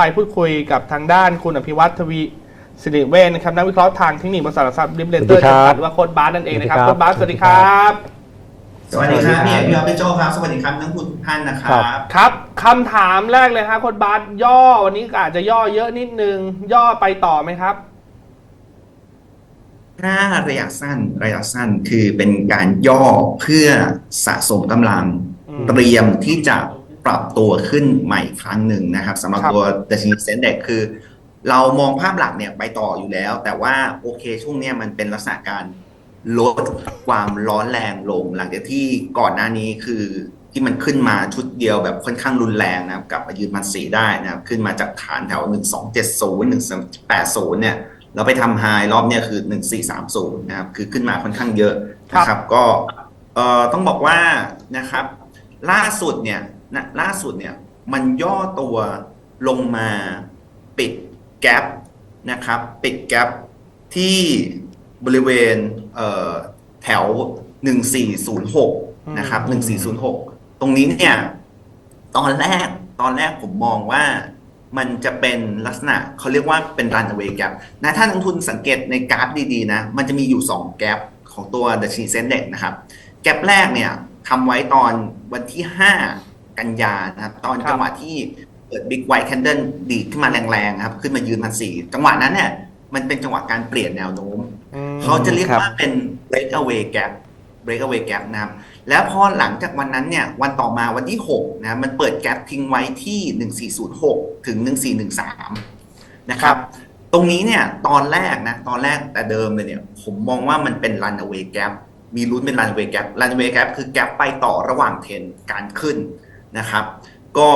ไปพูดคุยกับทางด้านคุณอภิวัตทวีสิริเวชนะครับนักวิเคราะห์ทางเทคนิคบริษัทหลักทรัพย์ริมเลเตอร์สวัสดีครับจำกัดหรือว่าโค้ดบาสนั่นเองนะครับสวัโค้สดดีครับบาสสวัสดีครับ สวัสดีครับสวัสดีพี่ครับเอกพี่ออฟพี่โจครับ สวัสดีครับทั้งคุณทุกท่านนะครัครับบครับคำถามแรกเลยฮะโค้ดบาสย่อวันนี้อาจจะย่อเยอะนิดนึง ย่อไปต่อไหมครับถ้าระยะสั้นระยะสั้นคือเป็นการย่อเพื่อสะสมกำลังอืมเตรียมที่จะ ปรับตัวขึ้นใหม่ครั้งหนึ่งนะครับสำหรับครับตัวดัชนีเซ็นเด็กคือ เรามองภาพหลักเนี่ยไปต่ออยู่แล้ว แต่ว่าโอเคช่วงเนี้ยมันเป็นลักษณะการลดความร้อนแรงลง หลังจากที่ก่อนหน้านี้คือที่มันขึ้นมาชุดเดียวแบบค่อนข้างรุนแรงนะครับกลับมายืนมันสีได้นะครับขึ้นมาจากฐานแถว 1270 1380 เนี่ยแล้วไปทำไฮรอบเนี่ยคือ 1430 นะครับคือขึ้นมาค่อนข้างเยอะนะครับก็เอ่อต้องบอกว่านะครับล่าสุดเนี่ย นะล่าสุดเนี่ยมันย่อตัวลงมาปิดแกลบนะครับปิดแกลบที่บริเวณเอ่อแถว 1406 นะครับ 1406 ตรงนี้เนี่ยตอนแรกตอนแรกผมมองว่ามันจะเป็นลักษณะเขาเรียกว่าเป็น runaway gap นะถ้านักลงทุนสังเกตในกราฟดีๆนะ มันจะมีอยู่ 2 แกลบของตัวดัชนีเซ็นเด็กนะครับ แกลบแรกเนี่ยทำไว้ตอนวันที่ 5 กันยานะครับ ตอนครับจังหวะที่เปิด big white candle ดีดขึ้นมาแรงๆนะครับ ขึ้นมายืนพันสี่จังหวะนั้นเนี่ยมันเป็นจังหวะการเปลี่ยนแนวโน้มอืมเขาจะเรียกครับว่าเป็น breakaway gap breakaway gap นะครับ แล้วพอหลังจากวันนั้นเนี่ยวันต่อมาวันที่ 6 นะ มันเปิดแกลบทิ้งไว้ที่ 1406 ถึง 1413 นะครับ ตรงนี้เนี่ยตอนแรกนะ ตอนแรกแต่เดิมเลยเนี่ย ผมมองว่ามันเป็น runaway gap มีลุ้นเป็น runaway gap runaway gap คือแกลบไปต่อระหว่างเทรนการขึ้น นะครับ ก็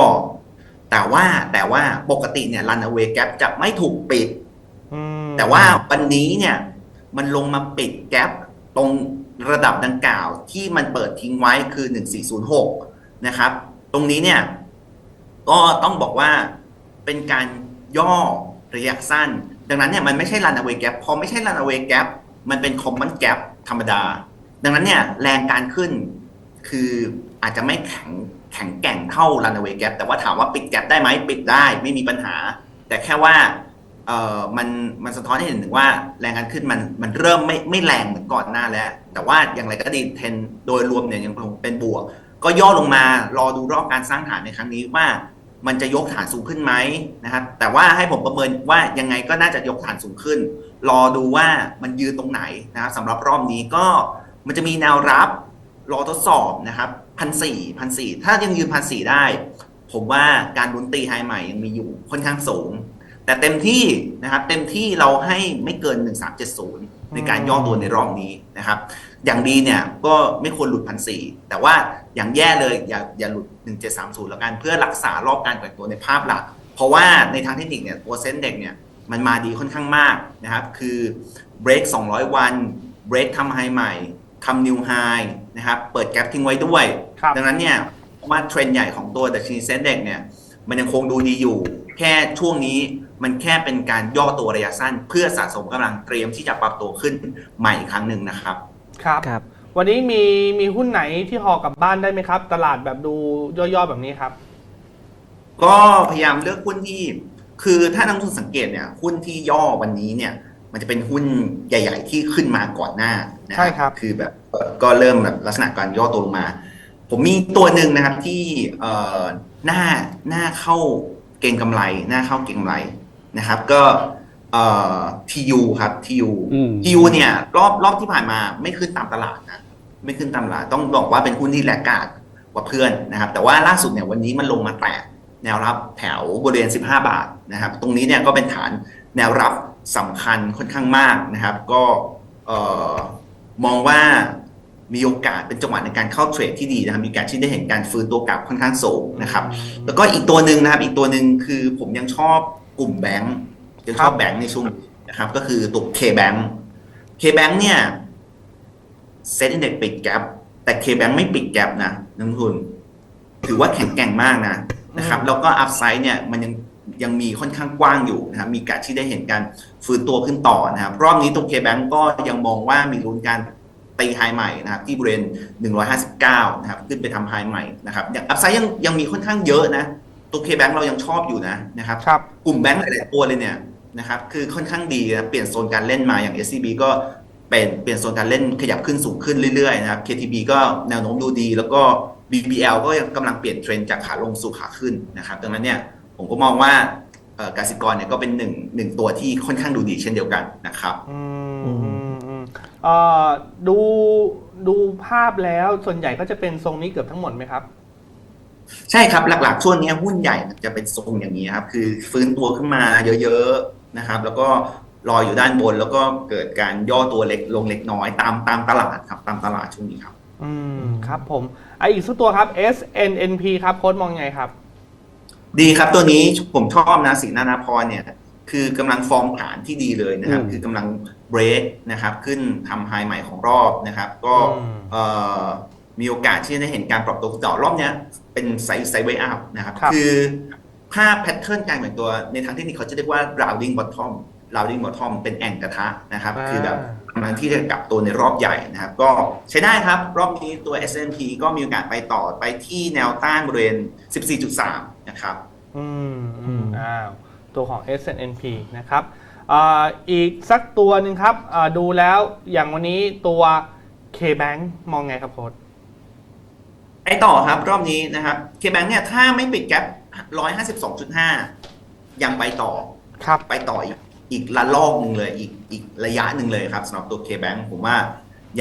แต่ว่าแต่ว่าปกติเนี่ย runaway gap จะไม่ถูกปิดอืมแต่ว่าวันนี้เนี่ย มันลงมาปิดแกลบตรงระดับดังกล่าวที่มันเปิดทิ้งไว้คือ 1406 นะครับ ตรงนี้เนี่ย ก็ต้องบอกว่าเป็นการย่อระยะสั้น ดังนั้นเนี่ยมันไม่ใช่ runaway gap พอไม่ใช่ runaway gap มันเป็น common gap ธรรมดา ดังนั้นเนี่ยแรงการขึ้นคืออาจจะไม่แข็ง แข็งแกร่งเท่า runaway gap แต่ว่าถามว่าปิดแกลได้ไหมปิดได้ไม่มีปัญหา แต่แค่ว่าเออมันมันสะท้อนให้เห็นถึงว่าแรงการขึ้นมันมันเริ่มไม่ไม่แรงเหมือนก่อนหน้าแล้ว แต่ว่าอย่างไรก็ดีเทนโดยรวมเนี่ยยังคงเป็นบวก ก็ย่อลงมารอดูรอบการสร้างฐานในครั้งนี้ว่ามันจะยกฐานสูงขึ้นไหมนะครับ แต่ว่าให้ผมประเมินว่ายังไงก็น่าจะยกฐานสูงขึ้น รอดูว่ามันยืนตรงไหนนะครับสำหรับรอบนี้ก็มันจะมีแนวรับ รอทดสอบนะครับพันสี่พันสี่ถ้ายังยืนพันสี่ได้ ผมว่าการลุ้นตีไฮใหม่ยังมีอยู่ค่อนข้างสูง แต่เต็มที่นะครับเต็มที่เราให้ไม่เกิน 1370 ในการย่อตัวในรอบนี้นะครับ อย่างดีเนี่ยก็ไม่ควรหลุดพันสี่แต่ว่าอย่างแย่เลยอย่าอย่าหลุด 1730 แล้วกันเพื่อรักษารอบการแกว่งตัวในภาพหลัก เพราะว่าในทางเทคนิคเนี่ยตัวเส้นเด็กเนี่ยมันมาดีค่อนข้างมากนะครับ คือ break 200 วัน break ทำไฮใหม่ ทำ new high นะครับเปิดแกลบทิ้งไว้ด้วยครับดังนั้นเนี่ยว่าเทรนด์ใหญ่ของตัวดัชนีเซ็นเด็กเนี่ยมันยังคงดูดีอยู่ แค่ช่วงนี้มันแค่เป็นการย่อตัวระยะสั้น เพื่อสะสมกำลังเตรียมที่จะปรับตัวขึ้นใหม่อีกครั้งหนึ่งนะครับครับครับวันนี้มีมีหุ้นไหนที่หอกลับบ้านได้ไหมครับ ตลาดแบบดูย่อๆแบบนี้ครับ ก็พยายามเลือกหุ้นที่ คือถ้านักลงทุนสังเกตเนี่ยหุ้นที่ย่อวันนี้เนี่ย มันจะเป็นหุ้นใหญ่ ๆ ที่ขึ้นมาก่อนหน้านะใช่ครับคือแบบเอ่อก็เริ่มแบบลักษณะการย่อตัวลงมา ผมมีตัวหนึ่งนะครับที่เอ่อหน้าหน้าเข้าเก่งกำไร หน้าเข้าเก่งกำไรนะครับ ก็เอ่อ TU ครับ TU อืม TU เนี่ย รอบรอบที่ผ่านมาไม่ขึ้นตามตลาดนะไม่ขึ้นตามตลาดต้องบอกว่าเป็นหุ้นที่แลกขาดกว่าเพื่อนนะครับ แต่ว่าล่าสุดเนี่ยวันนี้มันลงมาแตะแนวรับแถวบริเวณ 15 บาทนะครับ ตรงนี้เนี่ยก็เป็นฐานแนวรับ สำคัญค่อนข้างมากนะครับ ก็เอ่อมองว่ามีโอกาสเป็นจังหวะในการเข้าเทรดที่ดีนะครับ มีการที่ได้เห็นการฟื้นตัวกลับค่อนข้างสูงนะครับ แล้วก็อีกตัวหนึ่งนะครับ อีกตัวหนึ่งคือผมยังชอบกลุ่มแบงค์ยังชอบแบงค์ในช่วงนี้นะครับ ก็คือตัว K-Bank K-Bank เนี่ยเซ็ตอินเด็กปิดแกลบแต่ K-Bank ไม่ปิดแกลบนะนักลงทุน ถือว่าแข็งแกร่งมากนะนะครับ แล้วก็อัพไซด์เนี่ยมันยัง ยังมีค่อนข้างกว้างอยู่นะครับมีการที่ได้เห็นการฟื้นตัวขึ้นต่อนะครับรอบนี้ตัว K-Bank ก็ยังมองว่ามีลุ้นการตีไฮใหม่นะครับที่บริเวณ159นะครับขึ้นไปทำไฮใหม่นะครับอย่างอัพไซด์ยังยังมีค่อนข้างเยอะนะตัวเคแบงเรายังชอบอยู่นะนะครับครับกลุ่มแบงก์หลายๆตัวเลยเนี่ยนะครับคือค่อนข้างดีนะเปลี่ยนโซนการเล่นมาอย่าง SCB ก็เป็นเปลี่ยนโซนการเล่นขยับขึ้นสูงขึ้นเรื่อยๆนะครับ KTB ก็แนวโน้มดูดี แล้วก็ BBL ก็ยังกำลังเปลี่ยนเทรนด์จากขาลงสู่ขาขึ้นนะครับดังนั้นเนี่ย ผมก็มองว่าเอ่อกสิกรเนี่ยก็เป็นหนึ่งหนึ่งตัวที่ค่อนข้างดูดีเช่นเดียวกันนะครับอืมอือืมมอืมเอ่อดูดูภาพแล้วส่วนใหญ่ก็จะเป็นทรงนี้เกือบทั้งหมดไหมครับ ใช่ครับหลักๆช่วงนี้หุ้นใหญ่มันจะเป็นทรงอย่างนี้ครับ คือฟื้นตัวขึ้นมาเยอะๆนะครับ แล้วก็รออยู่ด้านบนแล้วก็เกิดการย่อตัวเล็กลงเล็กน้อยตามตามตลาดครับตามตลาดช่วงนี้ครับ อืมครับผมไอะอีกสักตัวครับ SNNP ครับโค้ดมองไงครับ ดีครับตัวนี้ผมชอบนะสีนานาพรเนี่ย คือกำลังฟอร์มฐานที่ดีเลยนะครับอืมคือกำลังเบรกนะครับ ขึ้นทำไฮใหม่ของรอบนะครับ ก็อืมเอ่อมีโอกาสที่จะได้เห็นการปรับตัวต่อรอบเนี้ยเป็นไซส์ไซด์เวอัพนะครับครับ คือภาพแพทเทิร์นการเหมือนตัวในทางเทคนิคเขาจะเรียกว่า rounding bottom rounding bottom เป็นแอ่งกระทะนะครับอ่าคือแบบกำลังที่จะกลับตัวในรอบใหญ่นะครับ ก็ใช้ได้ครับ รอบนี้ตัว S&P ก็มีโอกาสไปต่อไปที่แนวต้านบริเวณ 14.3 นะครับ อืมอือืมมอ้าวตัวของ SNNP นะครับอ่าอีกสักตัวหนึ่งครับอ่าดูแล้วอย่างวันนี้ตัว KBank มองไงครับโค้ดไปต่อครับรอบนี้นะครับ KBank เนี่ยถ้าไม่ปิดแกป152.5 ยังไปต่อครับไปต่ออีกอีกระลอกหนึ่งเลยอีกอีกระยะหนึ่งเลยครับสำหรับตัว KBank ผมว่า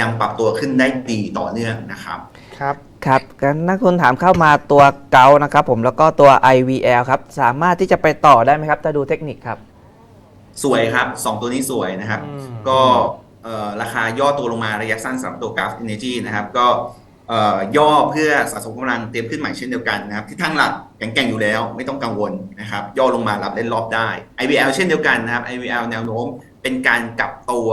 ยังปรับตัวขึ้นได้ดีต่อเนื่องนะครับ ครับ ครับกันนักคุณถามเข้ามาตัวเกานะครับผมแล้วก็ตัว IVL ครับ สามารถที่จะไปต่อได้ไหมครับถ้าดูเทคนิคครับ สวยครับสองตัวนี้สวยนะครับ อืม ก็เอ่อราคาย่อตัวลงมาระยะสั้นสำหรับตัวกราฟ Energy นะครับ ก็เอ่อย่อเพื่อสะสมกำลังเตรียมขึ้นใหม่เช่นเดียวกันนะครับที่ทางหลักแข็งแกร่งอยู่แล้ว ไม่ต้องกังวลนะครับ ย่อลงมารับเล่นรอบได้ IVL เช่นเดียวกันนะครับ IVL แนวโน้มเป็นการกลับตัว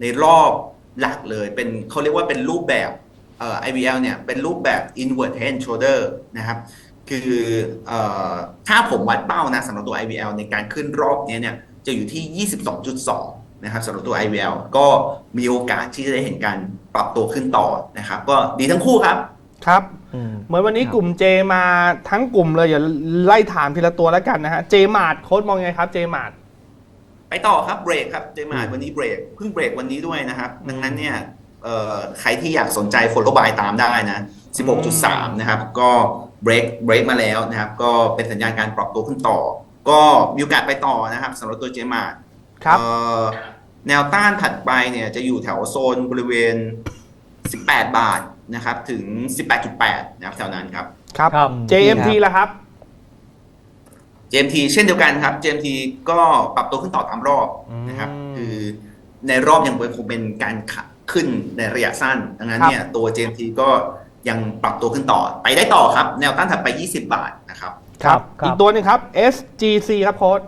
ในรอบหลักเลย เป็นเขาเรียกว่าเป็นรูปแบบ เอ่อ IVL เนี่ยเป็นรูปแบบ inward head and shoulder นะครับคือเอ่อถ้าผมวัดเป้านะสำหรับตัว IVL ในการขึ้นรอบนี้เนี่ยจะอยู่ที่ 22.2 นะครับสำหรับตัว IVL ก็มีโอกาสที่จะได้เห็นการปรับตัวขึ้นต่อนะครับ ก็ดีทั้งคู่ครับครับอืมเหมือนวันนี้ครับกลุ่ม J มาทั้งกลุ่มเลยอย่าไล่ถามทีละตัวแล้วกันนะฮะ J มาดโค้ดมองไงครับ J มาดไปต่อครับเบรกครับเจมาร์อืมวันนี้เบรกเพิ่งเบรกวันนี้ด้วยนะครับ ดังนั้นเนี่ยเอ่อ ใครที่อยากสนใจ follow buy ตามได้นะ 16.3 นะครับ ก็เบรกเบรกมาแล้วนะครับ ก็เป็นสัญญาณการปรับตัวขึ้นต่อ ก็มีโอกาสไปต่อนะครับสำหรับตัวเจมาร์ครับเอ่อแนวต้านถัดไปเนี่ยจะอยู่แถวโซนบริเวณ 18 บาทนะครับ ถึง 18.8 นะครับแถวนั้นครับครับครับ JMT ละครับ JMT เช่นเดียวกันครับ JMT ก็ปรับตัวขึ้นต่อตามรอบนะครับอืมคือในรอบยังคงเป็นการขะ ขึ้นในระยะสั้น ดังนั้นเนี่ยตัว JMT ก็ยังปรับตัวขึ้นต่อ ไปได้ต่อครับ แนวต้านถัดไป 20 บาทนะครับ ครับ ครับ อีกตัวหนึงครับ SGC ครับโค้ด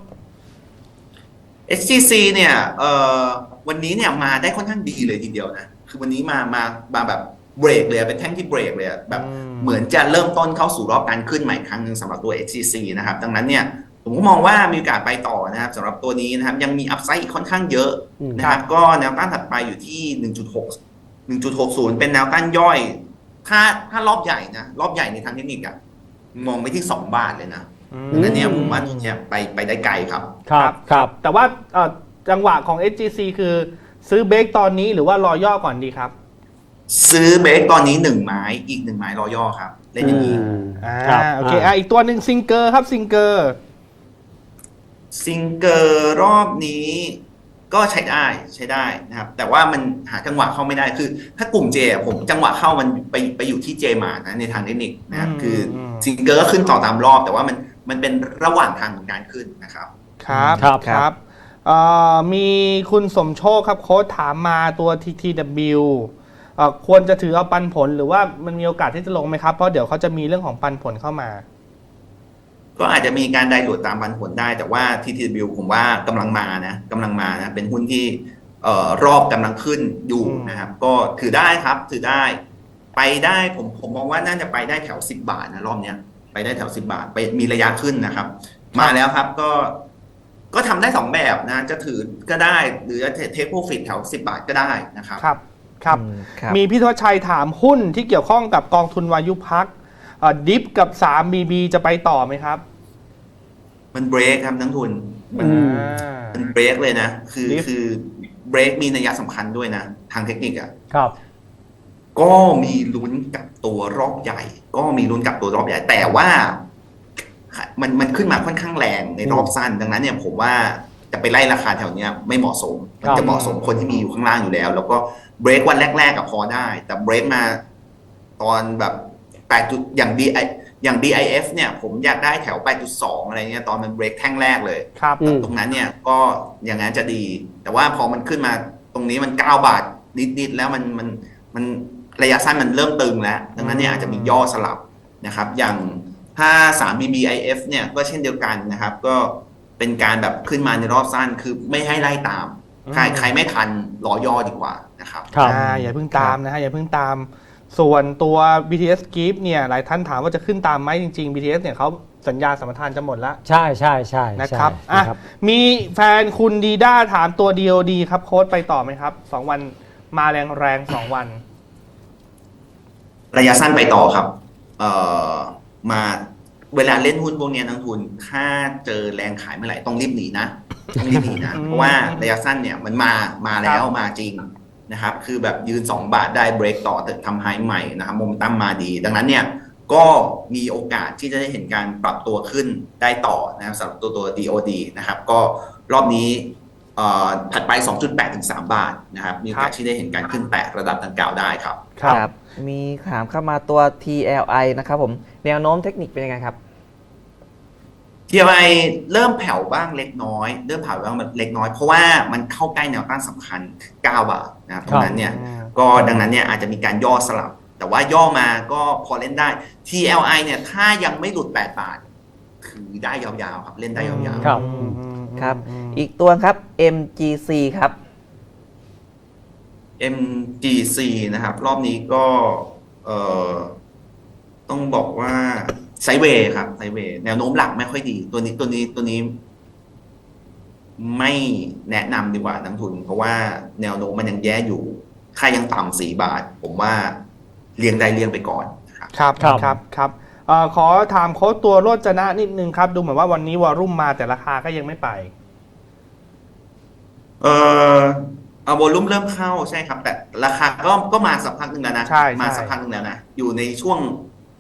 SGC เนี่ยเอ่อวันนี้เนี่ยมาได้ค่อนข้างดีเลยทีเดียวนะ คือวันนี้มามามาแบบเบรกเลยเป็นแท่งที่เบรกเลยอะแบบอืม เหมือนจะเริ่มต้นเข้าสู่รอบการขึ้นใหม่ครั้งหนึ่งสำหรับตัว SGC นะครับ ดังนั้นเนี่ย ผมก็มองว่ามีโอกาสไปต่อนะครับสำหรับตัวนี้นะครับ ยังมีอัพไซด์อีกค่อนข้างเยอะอืมนะครับ ก็แนวต้านถัดไปอยู่ที่ 1.6 1.60 เป็นแนวต้านย่อย ถ้าถ้ารอบใหญ่นะ รอบใหญ่ในทางเทคนิคอะมองไปที่ 2 บาทเลยนะอืมดังนั้นเนี่ยผมว่าเนี่ยไปไปได้ไกลครับ ครับครับ แต่ว่าเอ่อจังหวะของ SGC คือซื้อเบรกตอนนี้หรือว่ารอย่อก่อนดีครับ ซื้อเบรกตอนนี้หนึ่งไม้อีกหนึ่งไม้รอย่อครับ เล่นอย่างนี้อ่าครับโอเคอะอีกตัวหนึ่งซิงเกอร์ครับซิงเกอร์ ซิงเกอร์รอบนี้ก็ใช้ได้ใช้ได้นะครับ แต่ว่ามันหาจังหวะเข้าไม่ได้คือ ถ้ากลุ่มเจอะผมจังหวะเข้ามันไปไปอยู่ที่เจมานะในทางเทคนิคนะครับคืออซิงเกอร์ก็ขึ้นต่อตามรอบ แต่ว่ามันมันเป็นระหว่างทางของการขึ้นนะครับ ครับครับครับเอ่อมีคุณสมโชคครับโค้ดถามมาตัว TTW เอ่อควรจะถือเอาปันผลหรือว่ามันมีโอกาสที่จะลงไหมครับ เพราะเดี๋ยวเขาจะมีเรื่องของปันผลเข้ามา ก็อาจจะมีการไดหลุดตามปันผลได้ แต่ว่า TTW ผมว่ากำลังมานะกำลังมานะเป็นหุ้นที่เอ่อรอบกำลังขึ้นอยู่อืมนะครับ ก็ถือได้ครับถือได้ ไปได้ผมผมมองว่าน่าจะไปได้แถว 10 บาทนะรอบเนี้ยไปได้แถว 10 บาท ไปมีระยะขึ้นนะครับ มาแล้วครับก็ก็ทำได้สองแบบนะ จะถือก็ได้หรือจะเทคโปรฟิตแถว 10 บาทก็ได้นะครับ ครับครับอืมครับมีพี่ทวชชัยถามหุ้นที่เกี่ยวข้องกับกองทุนวายุพัก ดิฟกับ 3BB จะไปต่อไหมครับ มันเบรกครับนักทุน มันอืมมันเบรกเลยนะ คือ Lift คือเบรกมีนัยสำคัญด้วยนะ ทางเทคนิคอะครับ ก็มีลุ้นกับตัวรอบใหญ่ ก็มีลุ้นกับตัวรอบใหญ่ แต่ว่ามันมันขึ้นมาค่อนข้างแรงในรอบสั้น ดังนั้นเนี่ยผมว่าจะไปไล่ราคาแถวเนี้ยไม่เหมาะสม มันจะเหมาะสมคนที่มีอยู่ข้างล่างอยู่แล้ว แล้วก็เบรกวันแรกๆกับพอได้ แต่เบรกมาตอนแบบ 8จุดอย่าง D I อย่าง DIF เนี่ยผมอยากได้แถว 8.2 อะไรเงี้ยตอนมันเบรกแท่งแรกเลยครับอืมตรงนั้นเนี่ยก็อย่างนั้นจะดี แต่ว่าพอมันขึ้นมาตรงนี้มัน 9 บาทนิดๆแล้วมันมันมันระยะสั้นมันเริ่มตึงแล้วดังนั้นเนี่ยอาจจะมีย่อสลับนะครับ อย่างถ้า3 BBIF เนี่ยก็เช่นเดียวกันนะครับ ก็เป็นการแบบขึ้นมาในรอบสั้นคือไม่ให้ไล่ตาม ใครอืมใครไม่ทันรอย่อดีกว่านะครับครับอ่าอย่าเพิ่งตามนะฮะอย่าเพิ่งตาม ส่วนตัว BTS Gift เนี่ยหลายท่านถามว่าจะขึ้นตามไหมจริง ๆ BTS เนี่ยเขาสัญญาสัมปทานจะหมดแล้วใช่ใช่ใช่นะครับใช่อะนะครับมีแฟนคุณดีด้าถามตัว DOD ครับโค้ดไปต่อไหมครับ 2 วันมาแรงแรงๆสองวัน ระยะสั้นไปต่อครับ เอ่อมาเวลาเล่นหุ้นพวกเนี้ยนักทุนถ้าเจอแรงขายเมื่อไหร่ต้องรีบหนีนะต้องรีบหนีนะอืมเพราะว่าระยะสั้นเนี่ยมันมามาแล้ควรับมาจริง นะครับคือแบบยืน 2 บาทได้เบรกต่อแต่ทำไฮใหม่นะครับโมเมนตัมมาดี ดังนั้นเนี่ยก็มีโอกาสที่จะได้เห็นการปรับตัวขึ้นได้ต่อนะครับสำหรับตัวตัว DOD นะครับก็รอบนี้เอ่อถัดไป 2.8 ถึง 3 บาทนะครับมีโอกาสที่ได้เห็นการขึ้นแตะระดับดังกล่าวได้ครับ ครับ มีถามเข้ามาตัว TLI นะครับผมแนวโน้มเทคนิคเป็นยังไงครับ TLI เริ่มแผ่วบ้างเล็กน้อย เริ่มแผ่วบ้างเล็กน้อย เพราะว่ามันเข้าใกล้แนวต้านสำคัญคือ9บาทนะครับตรงนั้นเนี่ยอืมก็ดังนั้นเนี่ยอาจจะมีการย่อสลับ แต่ว่าย่อมาก็พอเล่นได้ TLI เนี่ยถ้ายังไม่หลุด 8 บาทคือได้ยาวๆครับเล่นได้ยาวครับอืมอืมครับมอีกตัวครับ MGC ครับๆ MGC นะครับ รอบนี้ก็เอ่อต้องบอกว่า ไซเวย์ครับไซเวย์แนวโน้มหลักไม่ค่อยดี ตัวนี้ตัวนี้ตัวนี้ ไม่แนะนำดีกว่านักทุน เพราะว่าแนวโน้มมันยังแย่อยู่ ค่ายังต่ำสี่บาท ผมว่าเลี่ยงได้เลี่ยงไปก่อนนะครับครับครับครับครับเอ่อขอถามโค้ดตัวโรจนะนิดนึงครับ ดูเหมือนว่าวันนี้วอรุ่มมาแต่ราคาก็ยังไม่ไป เออเอาโวลุ่มเริ่มเข้าใช่ครับ แต่ราคาก็ก็มาสักพักหนึ่งแล้วนะใช่ใช่มาสักพักหนึ่งแล้วนะอยู่ในช่วง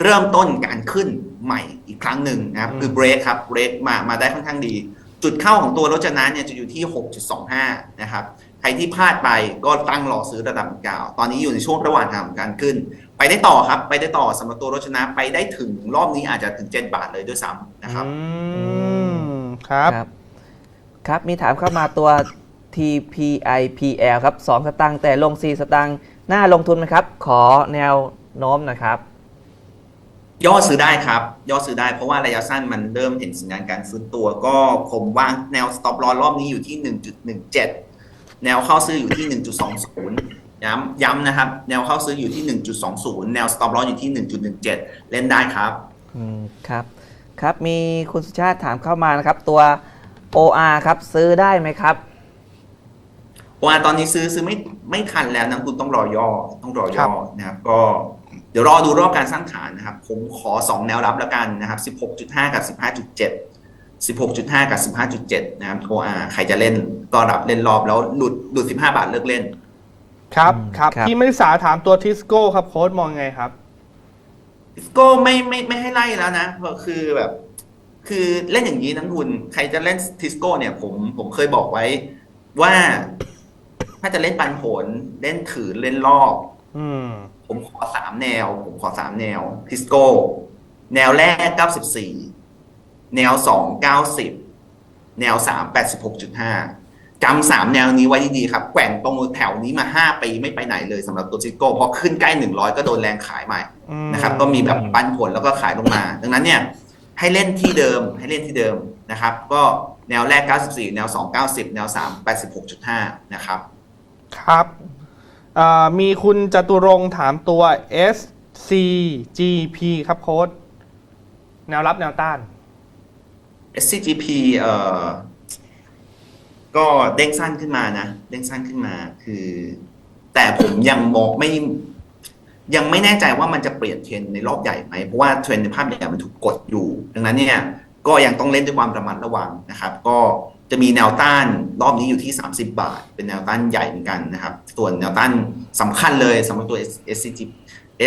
เริ่มต้นการขึ้นใหม่อีกครั้งหนึ่งนะครับอืมคือเบรกครับเบรกมามาได้ค่อนข้างดี จุดเข้าของตัวรจนะเนี่ยจะอยู่ที่ 6.25 นะครับ ใครที่พลาดไปก็ตั้งรอซื้อระดับกล่าวตอนนี้อยู่ในช่วงระหว่างทางของการขึ้น ไปได้ต่อครับ ไปได้ต่อสำหรับตัวรจนะไปได้ถึงรอบนี้อาจจะถึง 7 บาทเลยด้วยซ้ำนะครับอืมครับครับ ครับมีถามเข้ามาตัว TPIPL ครับ 2 สตางค์แต่ลง 4 สตางค์น่าลงทุนไหมครับ ขอแนวโน้มหนะครับ ย่อซื้อได้ครับ ย่อซื้อได้เพราะว่าระยะสั้นมันเริ่มเห็นสัญญาณการฟื้นตัว ก็ผมวางแนว stop loss รอบนี้อยู่ที่ 1.17 แนวเข้าซื้ออยู่ที่ 1.20 ย้ำย้ำนะครับ แนวเข้าซื้ออยู่ที่ 1.20 แนว stop loss อยู่ที่ 1.17 เล่นได้ครับอืมครับ ครับมีคุณสุชาติถามเข้ามานะครับ ตัว OR ครับซื้อได้ไหมครับว่าตอนนี้ซื้อซื้อไม่ไม่ทันแล้วนะคุณต้องรอย่อต้องรอย่อนะครับก็ เดี๋ยวรอดูรอบการสร้างฐานนะครับ ผมขอ 2 แนวรับแล้วกันนะครับ 16.5 กับ 15.7 16.5 กับ 15.7 นะครับ OR ใครจะเล่นก็รับเล่นรอบแล้วหลุดหลุด 15 บาทเลิกเล่น ครับอืมครับครับพี่ไม่สาถามตัวทิสโก้ครับโค้ดมองไงครับก็ไม่ไม่ไม่ให้ไล่แล้วนะก็คือแบบ คือเล่นอย่างนี้นักทุน ใครจะเล่นทิสโก้เนี่ยผมผมเคยบอกไว้ว่าถ้าจะเล่นปันผลเล่นถือเล่นรอบอืม ผมขอสามแนว ผมขอสามแนวทิสโก้ แนวแรกเก้าสิบสี่แนวสองเก้าสิบแนวสามแปดสิบหกจุดห้าจำสามแนวนี้ไว้ดีๆครับแกว่งตรงแถวนี้มาห้าปีไม่ไปไหนเลยสำหรับตัวทิสโก้พอขึ้นใกล้หนึ่งร้อยก็โดนแรงขายใหม่อืมนะครับ ก็มีแบบปันผลแล้วก็ขายลงมา ดังนั้นเนี่ยให้เล่นที่เดิมให้เล่นที่เดิมนะครับ ก็แนวแรก 94 แนว 2 90 แนว 3 86.5 นะครับ ครับเอ่อ มีคุณจตุรงค์ถามตัว SCGP ครับโค้ดแนวรับแนวต้าน SCGP เอ่อก็เด้งสั้นขึ้นมานะ เด้งสั้นขึ้นมาคือ แต่ผมยังมองไม่ยังไม่แน่ใจว่ามันจะเปลี่ยนเทรนในรอบใหญ่ไหมเพราะว่าเทรนในภาพใหญ่มันถูกกดอยู่ ดังนั้นเนี่ย ก็ยังต้องเล่นด้วยความระมัดระวังนะครับ ก็ จะมีแนวต้านรอบนี้อยู่ที่ 30 บาท เป็นแนวต้านใหญ่เหมือนกันนะครับ ส่วนแนวต้านสำคัญเลยสำหรับตัว SCG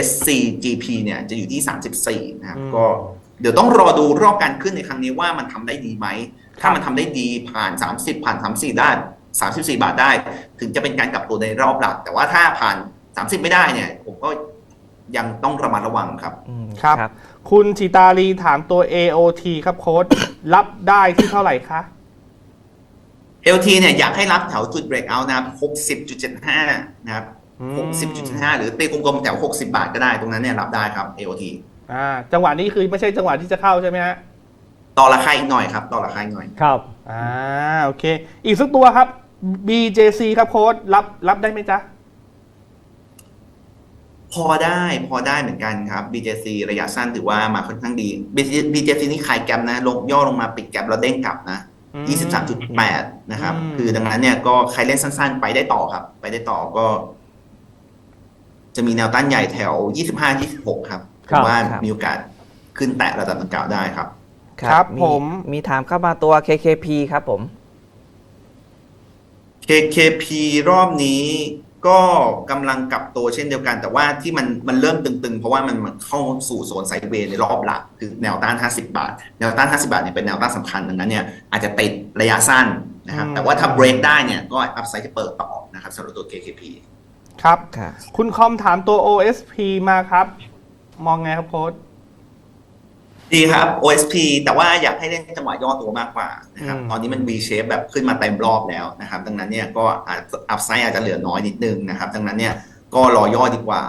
SCGP เนี่ยจะอยู่ที่ 34 นะครับอืมก็เดี๋ยวต้องรอดูรอบการขึ้นในครั้งนี้ว่ามันทำได้ดีไหม ถ้ามันทำได้ดีผ่าน 30 ผ่าน 34 ได้ 34 บาทได้ ถึงจะเป็นการกลับตัวในรอบหลัก แต่ว่าถ้าผ่าน 30 ไม่ได้เนี่ย ผมก็ยังต้องระมัดระวังครับอืมครับ คุณชิตาลีถามตัว AOT ครับโค้ดรับได้ที่เท่าไหร่คะ LT เนี่ยอยากให้รับแถวจุด breakout นะครับ60.75 นะครับอืม60.75 หรือตีกลมๆแถว 60 บาทก็ได้ตรงนั้นเนี่ยรับได้ครับ AOT อ่าจังหวะนี้คือไม่ใช่จังหวะที่จะเข้าใช่ไหมฮะต่อราคาอีกหน่อยครับ ต่อราคาอีกหน่อย ครับอ่าโอเค อีกสักตัวครับ BJC ครับโค้ดรับรับได้ไหมจ๊ะ พอได้พอได้เหมือนกันครับ BJC ระยะสั้นถือว่ามาค่อนข้างดี BJC นี่ขายแกลบนะ ลงย่อลงมาปิดแกลบแล้วเด้งกลับนะอืม 23.8 นะครับอืมคือดังนั้นเนี่ยก็ใครเล่นสั้นๆ ไปได้ต่อครับ ไปได้ต่อก็ จะมีแนวต้านใหญ่แถว 25-26 ครับผครับมว่าครับมีโอกาสขึ้นแตะระดับดังกล่าวได้ครับ ครับผมมีถามเข้ามาตัว KKP ครับผม KKP รอบนี้ ก็กำลังกลับตัวเช่นเดียวกัน แต่ว่าที่มันมันเริ่มตึงๆ เพราะว่ามันมันเข้าสู่โซนไซด์เวย์ในรอบหลักคือแนวต้าน 50 บาท แนวต้าน 50 บาทเนี่ยเป็นแนวต้านสำคัญดังนั้นเนี่ยอาจจะติดระยะสั้นนะครับอืมแต่ว่าถ้า break ได้เนี่ยก็อัพไซด์จะเปิดต่อนะครับสำหรับตัว KKP ครับค่ะคุณคอมถามตัว OSP มาครับ มองไงครับโค้ด ดีครับ OSP แต่ว่าอยากให้เล่นจังหวะย่อตัวมากกว่านะครับ อืม ตอนนี้มัน V shape แบบขึ้นมาเต็มรอบแล้วนะครับ ดังนั้นเนี่ยก็อาจอัพไซด์อาจจะเหลือน้อยนิดนึงนะครับ ดังนั้นเนี่ยก็รอย่อดีกว่า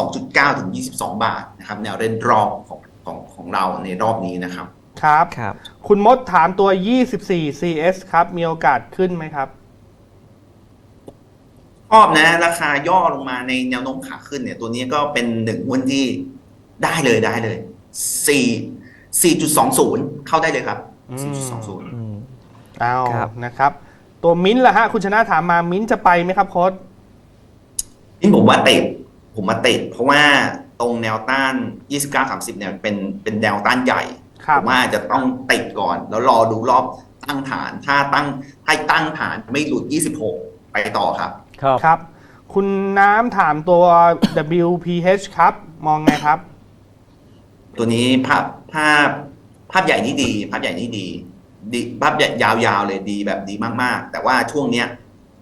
22.9 ถึง 22 บาทนะครับ แนวเล่นรอบของของของเราในรอบนี้นะครับ ครับ ครับ คุณมดถามตัว 24 CS ครับ มีโอกาสขึ้นไหมครับ ชอบนะราคาย่อลงมาในแนวโน้มขาขึ้นเนี่ยตัวนี้ก็เป็นหนึ่งหุ้นที่ได้เลยได้เลย4 4.20 เข้าได้เลยครับ อืม4.20อืมเอาครับ นะครับ ตัวมิ้นท์ล่ะฮะ คุณชนะถามมามิ้นท์จะไปไหมครับโค้ดนี่ผมว่าติดผมมาติดเพราะว่าตรงแนวต้าน 29-30 เนี่ยเป็นเป็นแนวต้านใหญ่ครับผมว่าจะต้องติดก่อน แล้วรอดูรอบตั้งฐาน ถ้าตั้งให้ตั้งฐานไม่หลุด 26 ไปต่อครับ ครับ ครับ คุณน้ำถามตัว WPH ครับ มองไงครับ ตัวนี้ภาพภาพภาพใหญ่นี่ดี ภาพใหญ่นี่ดีดีภาพใหญ่ยาวๆเลยดีแบบดีมากๆ แต่ว่าช่วงเนี้ย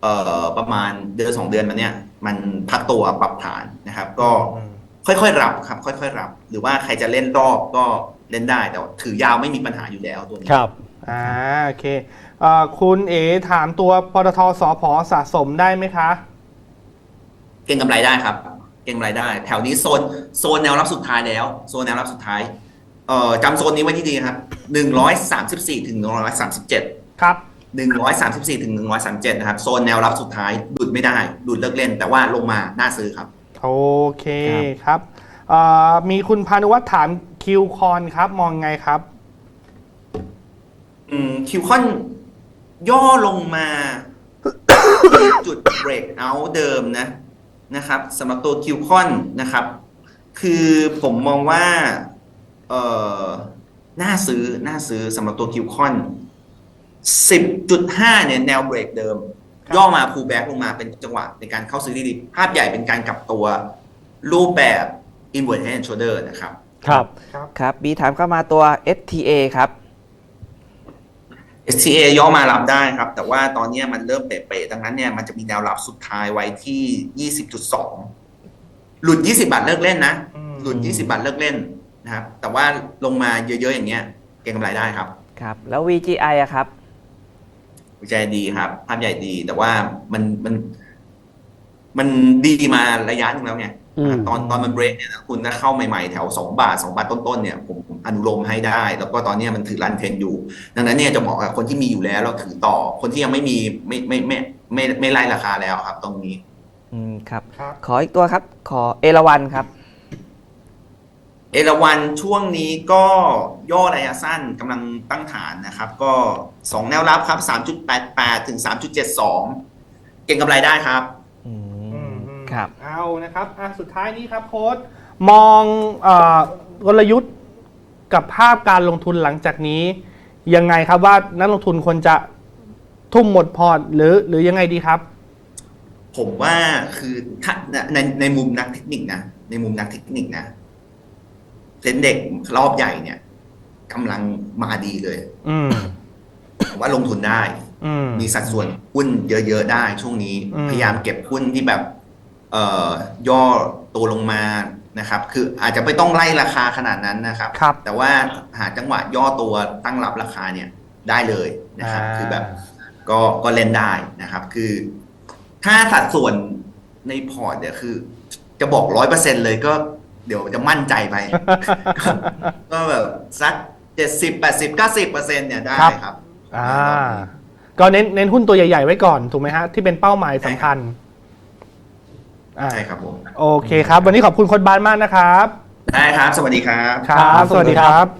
เอ่อประมาณเดือนสองเดือนมาเนี้ยมันพักตัวปรับฐานนะครับ ก็ค่อยๆรับครับ ค่อยๆรับ หรือว่าใครจะเล่นรอบก็เล่นได้แต่ว่าถือยาวไม่มีปัญหาอยู่แล้วตัวนี้ครับอ่าโอเคเอ่อคุณเอถามตัวปตทสพสะสมได้ไหมคะ เก็งกำไรได้ครับ เก็งกำไรได้ แถวนี้โซนโซนแนวรับสุดท้ายแล้ว โซนแนวรับสุดท้ายเอ่อจำโซนนี้ไว้ที่ดีครับหนึ่งร้อยสามสิบสี่ถึงหนึ่งร้อยสามสิบเจ็ดครับหนึ่งร้อยสามสิบสี่ถึงหนึ่งร้อยสามเจ็ดนะครับ โซนแนวรับสุดท้ายดุดไม่ได้ดุดเลิกเล่น แต่ว่าลงมาน่าซื้อครับ โอเคครับเอ่อมีคุณพานุวัฒน์ถามคิวคอนครับ มองไงครับอืมคิวคอนย่อลงมาที่จุด break out เดิมนะ นะครับสำหรับตัวคิวคอนนะครับ คือผมมองว่าเอ่อน่าซื้อน่าซื้อสำหรับตัวคิวคอน10.5เนี่ยแนวเบรกเดิมครับย่อมาพูแบ็กลงมาเป็นจังหวะในการเข้าซื้อดีๆภาพใหญ่เป็นการกลับตัวรูปแบบ inward head and shoulder นะครับ ครับ ครับมีถามเข้ามาตัว STA ครับ STA ย่อมารับได้ครับ แต่ว่าตอนนี้มันเริ่มเป๋ๆดังนั้นเนี่ยมันจะมีแนวรับสุดท้ายไว้ที่ 20.2 หลุด 20 บาทเลิกเล่นนะอืมหลุด 20 บาทเลิกเล่นนะครับ แต่ว่าลงมาเยอะๆอย่างเงี้ย เก็งกำไรได้ครับ ครับ แล้ว VGI อะครับวิจัยดีครับ ภาพใหญ่ดี แต่ว่ามันมันมันดีมาระยะหนึงแล้วไงอืม ตอนตอนมันเบรกเนี่ยนะคุณถ้าเข้าใหม่ๆแถว 2 บาท 2 บาทต้นๆเนี่ยผมผมอนุโลมให้ได้ แล้วก็ตอนเนี้ยมันถือรันเทรนอยู่ ดังนั้นเนี่ยจะเหมาะกับคนที่มีอยู่แล้วแล้วถือต่อคนที่ยังไม่มีไม่ไม่ไม่ไม่ไม่ไม่ไล่ราคาแล้วครับ ตรงนี้ อืมครับครับ ขออีกตัวครับ ขอเอราวันครับ เอราวันช่วงนี้ก็ย่อระยะสั้นกำลังตั้งฐานนะครับ ก็ 2 แนวรับครับ 3.88 ถึง 3.72 เก่งกำไรได้ครับอือืมมอืม ครับ เอานะครับอะสุดท้ายนี้ครับโค้ดมองเอ่อกลยุทธ์กับภาพการลงทุนหลังจากนี้ ยังไงครับว่านักลงทุนควรจะทุ่มหมดพอร์ตหรือหรือยังไงดีครับ ผมว่าคือถ้าในในมุมนักเทคนิคนะในมุมนักเทคนิคนะเซ็นเด็กรอบใหญ่เนี่ยกำลังมาดีเลย อืม ผมว่าลงทุนได้ อืม มีสัดส่วนหุ้นเยอะ ๆ ได้ช่วงนี้ อืม พยายามเก็บหุ้นที่แบบเอ่อ ย่อตัวลงมานะครับ คืออาจจะไม่ต้องไล่ราคาขนาดนั้นนะครับ ครับแต่ว่าหาจังหวะย่อตัวตั้งรับราคาเนี่ยได้เลยนะครับ อ่า คือแบบก็ก็เล่นได้นะครับ คือถ้าสัดส่วนในพอร์ตเนี่ยคือ จะบอกร้อยเปอร์เซ็นเลยก็เดี๋ยวจะมั่นใจไป ก็ก็แบบสักเจ็ดสิบแปดสิบเก้าสิบเปอร์เซ็นเนี่ยได้ครับครับ อ่า ก็เน้นเน้นหุ้นตัวใหญ่ ๆ ไว้ก่อนถูกไหมฮะที่เป็นเป้าหมายสำคัญอ่า ใช่ครับผม โอเคครับ วันนี้ขอบคุณคนบานมากนะครับ ได้ครับ สวัสดีครับ ครับ สวัสดีครับ